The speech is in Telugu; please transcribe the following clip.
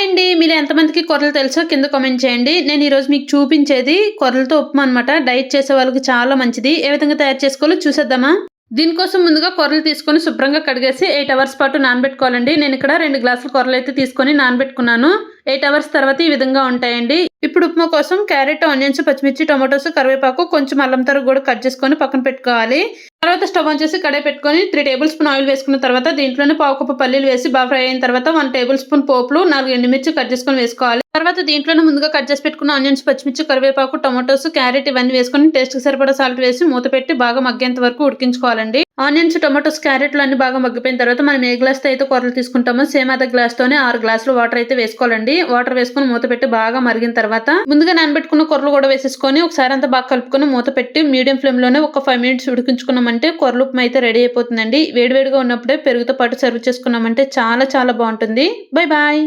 హాయ్ అండి. మీరు ఎంతమందికి కొర్రలు తెలుసో కింద కామెంట్ చేయండి. నేను ఈరోజు మీకు చూపించేది కొర్రలతో ఉప్మా అనమాట డైట్ చేసే వాళ్ళకి చాలా మంచిది. ఏ విధంగా తయారు చేసుకోవాలో చూసేద్దామా? దీనికోసం ముందుగా కొర్రలు తీసుకొని శుభ్రంగా కడిగేసి ఎయిట్ అవర్స్ పాటు నానబెట్టుకోవాలండి. నేను ఇక్కడ రెండు గ్లాసుల కొర్రలు అయితే తీసుకొని నానబెట్టుకున్నాను. ఎయిట్ అవర్స్ తర్వాత ఈ విధంగా ఉంటాయండి. ఉప్మా కోసం క్యారెట్ ఆనియన్స్ పచ్చిమిర్చి టొమాటోస్ కరివేపాకు కొంచెం అల్లం తరుగు కూడా కట్ చేసుకొని పక్కన పెట్టుకోవాలి. తర్వాత స్టవ్ ఆన్ చేసి కడాయి పెట్టుకొని త్రీ టేబుల్ స్పూన్ ఆయిల్ వేసుకున్న తర్వాత దీంట్లోనే పావు కప్పు పల్లీలు వేసి బాగా ఫ్రై అయిన తర్వాత వన్ టేబుల్ స్పూన్ పోపులు నాలుగు ఎండుమిర్చి కట్ చేసుకొని వేసుకోవాలి. తర్వాత దీంట్లోనే ముందుగా కట్ చేసి పెట్టుకున్న ఆనియన్స్ పచ్చిమిర్చి కరివేపాకు టొమాటోస్ క్యారెట్ ఇవన్నీ వేసుకొని టేస్ట్ సరిపడా సాల్ట్ వేసి మూత పెట్టి బాగా మగ్గేంత వరకు ఉడికించుకోవాలండి. ఆనియన్స్ టొమాటోస్ క్యారెట్లు అన్ని బాగా మగ్గిపోయిన తర్వాత మనం ఏ గ్లాస్ అయితే కూరలు తీసుకుంటామో సేమ్ అదే గ్లాస్ తోనే ఆరు గ్లాసులు వాటర్ అయితే వేసుకోవాలండి. వాటర్ వేసుకొని మూత పెట్టి బాగా మరిగిన తర్వాత ముందుగా నానబెట్టుకున్న కూరలు కూడా వేసేసుకొని ఒకసారి అంతా బాగా కలుపుకొని మూత పెట్టి మీడియం ఫ్లేమ్లోనే ఒక ఫైవ్ మినిట్స్ ఉడికించుకున్నామంటే కూరలు ఉప్మా అయితే రెడీ అయిపోతుందండి. వేడివేడిగా ఉన్నప్పుడే పెరుగుతో పాటు సర్వ్ చేసుకున్నామంటే చాలా చాలా బాగుంటుంది. Bye bye